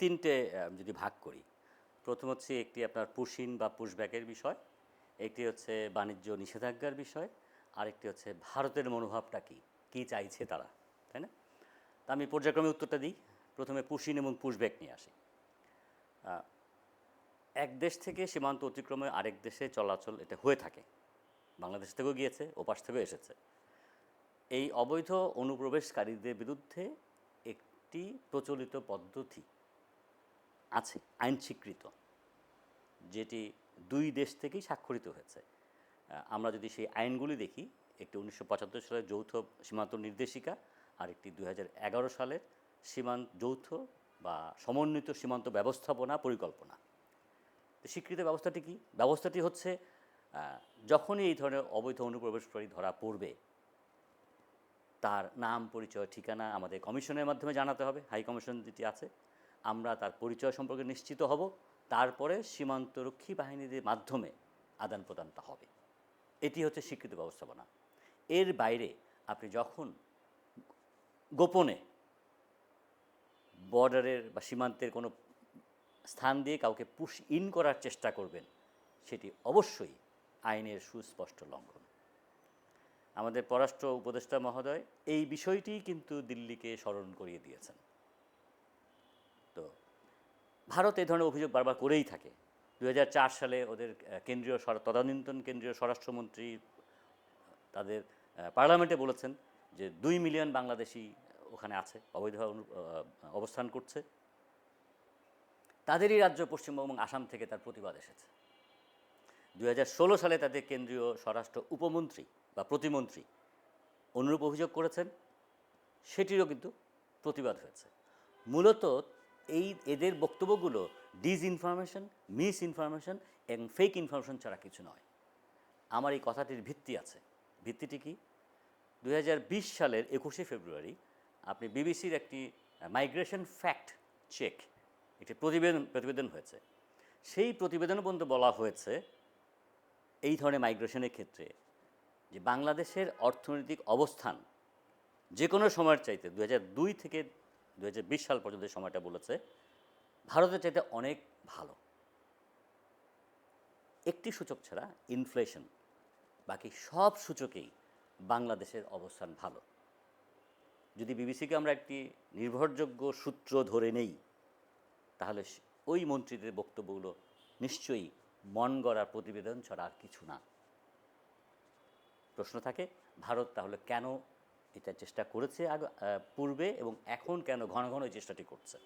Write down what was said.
তিনটে যদি ভাগ করি। প্রথম হচ্ছে একটি আপনার পুশিন বা পুশব্যাকের বিষয়, একটি হচ্ছে বাণিজ্য নিষেধাজ্ঞার বিষয়, আরেকটি হচ্ছে ভারতের মনোভাবটা কী? কী চাইছে তারা? তাই না? তা আমি পর্যায়ক্রমে উত্তরটা দিই। প্রথমে পুশিন এবং পুশব্যাক নিয়ে আসি। এক দেশ থেকে সীমান্ত অতিক্রমে আরেক দেশে চলাচল এটা হয়ে থাকে। বাংলাদেশ থেকেও গিয়েছে, ওপাশ থেকেও এসেছে। এই অবৈধ অনুপ্রবেশকারীদের বিরুদ্ধে একটি প্রচলিত পদ্ধতি। আছে আইন স্বীকৃত যেটি দুই দেশ থেকেই স্বাক্ষরিত হয়েছে। আমরা যদি সেই আইনগুলি দেখি, একটি উনিশশো পঁচাত্তর সালের যৌথ সীমান্ত নির্দেশিকা আর একটি দুই হাজার এগারো সালের সীমান্ত, যৌথ বা সমন্বিত সীমান্ত ব্যবস্থাপনা পরিকল্পনা। স্বীকৃত ব্যবস্থাটি কি? ব্যবস্থাটি হচ্ছে যখনই এই ধরনের অবৈধ অনুপ্রবেশকারী ধরা পড়বে, তার নাম, পরিচয়, ঠিকানা আমাদের কমিশনের মাধ্যমে জানাতে হবে, হাই কমিশন যেটি আছে। আমরা তার পরিচয় সম্পর্কে নিশ্চিত হব। তারপরে সীমান্তরক্ষী বাহিনীদের মাধ্যমে আদান প্রদানটা হবে। এটি হচ্ছে স্বীকৃত ব্যবস্থাপনা। এর বাইরে আপনি যখন গোপনে বর্ডারের বা সীমান্তের কোনো স্থান দিয়ে কাউকে পুশ ইন করার চেষ্টা করবেন, সেটি অবশ্যই আইনের সুস্পষ্ট লঙ্ঘন। আমাদের পররাষ্ট্র উপদেষ্টা মহোদয় এই বিষয়টি কিন্তু দিল্লিকে স্মরণ করিয়ে দিয়েছেন। ভারত এই ধরনের অভিযোগ বারবার করেই থাকে। দু হাজার চার সালে ওদের কেন্দ্রীয় তদানীন্তন কেন্দ্রীয় স্বরাষ্ট্রমন্ত্রী তাদের পার্লামেন্টে বলেছেন যে দুই মিলিয়ন বাংলাদেশি ওখানে আছে আহ, অবস্থান করছে। তাদেরই রাজ্য পশ্চিমবঙ্গ এবং আসাম থেকে তার প্রতিবাদ এসেছে। দু হাজার ষোলো সালে তাদের কেন্দ্রীয় স্বরাষ্ট্র উপমন্ত্রী বা প্রতিমন্ত্রী অনুরূপ অভিযোগ করেছেন সেটিরও কিন্তু প্রতিবাদ হয়েছে। মূলত এই এদের বক্তব্যগুলো ডিস ইনফরমেশন মিস ইনফরমেশন এবং ফেক ইনফরমেশন ছাড়া কিছু নয়। আমার এই কথাটির ভিত্তি আছে। ভিত্তিটি কি? দু হাজার বিশ সালের একুশে ফেব্রুয়ারি আপনি বিবিসির একটি মাইগ্রেশন ফ্যাক্ট চেক একটি প্রতিবেদন প্রতিবেদন হয়েছে। সেই প্রতিবেদনে পর্যন্ত বলা হয়েছে এই ধরনের মাইগ্রেশনের ক্ষেত্রে যে বাংলাদেশের অর্থনৈতিক অবস্থান যে কোনো সময়ের চাইতে দু থেকে দু হাজার বিশ সাল পর্যন্ত সময়টা বলেছে, ভারতের চাইতে অনেক ভালো। একটি সূচক ছাড়া ইনফ্লেশন বাকি সব সূচকেই বাংলাদেশের অবস্থান ভালো। যদি বিবিসিকে আমরা একটি নির্ভরযোগ্য সূত্র ধরে নেই, তাহলে ওই মন্ত্রীদের বক্তব্যগুলো নিশ্চয়ই মন গড়া প্রতিবেদন ছাড়া আর কিছু না। প্রশ্ন থাকে, ভারত তাহলে কেন এটা চেষ্টা করেছে আগে পূর্বে এবং এখন কেন ঘন ঘন এই চেষ্টাটি করছে।